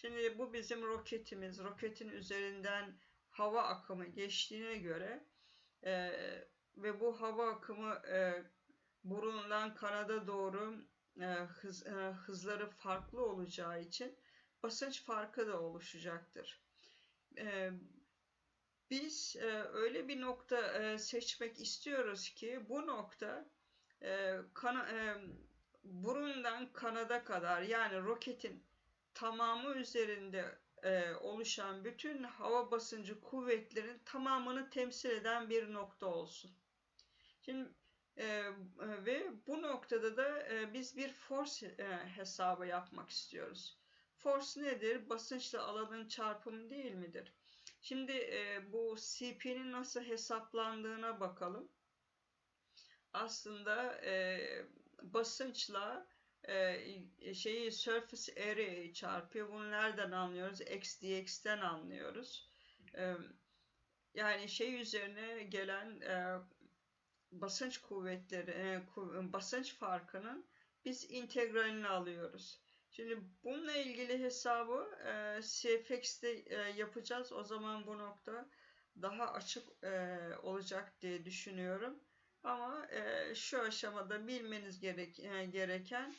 Şimdi bu bizim roketimiz. Roketin üzerinden hava akımı geçtiğine göre e, ve bu hava akımı e, burundan kanada doğru e, hız, e, hızları farklı olacağı için basınç farkı da oluşacaktır. E, biz e, öyle bir nokta e, seçmek istiyoruz ki bu nokta e, kana, e, burundan kanada kadar yani roketin tamamı üzerinde e, oluşan bütün hava basıncı kuvvetlerin tamamını temsil eden bir nokta olsun. Şimdi e, ve bu noktada da e, biz bir force e, hesabı yapmak istiyoruz. Force nedir? Basınçla alanın çarpımı değil midir? Şimdi e, bu CP'nin nasıl hesaplandığına bakalım. Aslında e, basınçla e, şeyi surface area çarpıyor. Bunu nereden anlıyoruz? X dx'ten anlıyoruz. E, yani şey üzerine gelen e, basınç kuvvetleri, e, ku, basınç farkının biz integralini alıyoruz. Şimdi bununla ilgili hesabı e, CFX'te e, yapacağız. O zaman bu nokta daha açık e, olacak diye düşünüyorum. Ama e, şu aşamada bilmeniz gerek, e, gereken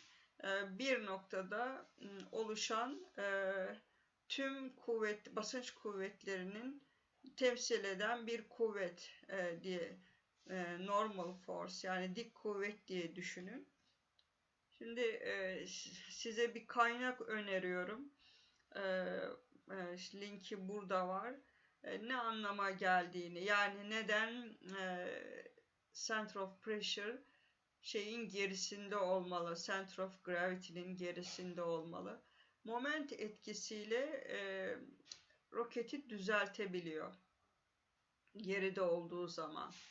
bir noktada e, oluşan e, tüm kuvvet, basınç kuvvetlerinin temsil eden bir kuvvet e, diye e, normal force yani dik kuvvet diye düşünün. Şimdi size bir kaynak öneriyorum. Linki burada var. Ne anlama geldiğini yani neden center of pressure şeyin gerisinde olmalı. Center of gravity'nin gerisinde olmalı. Moment etkisiyle e, roketi düzeltebiliyor. Geride olduğu zaman.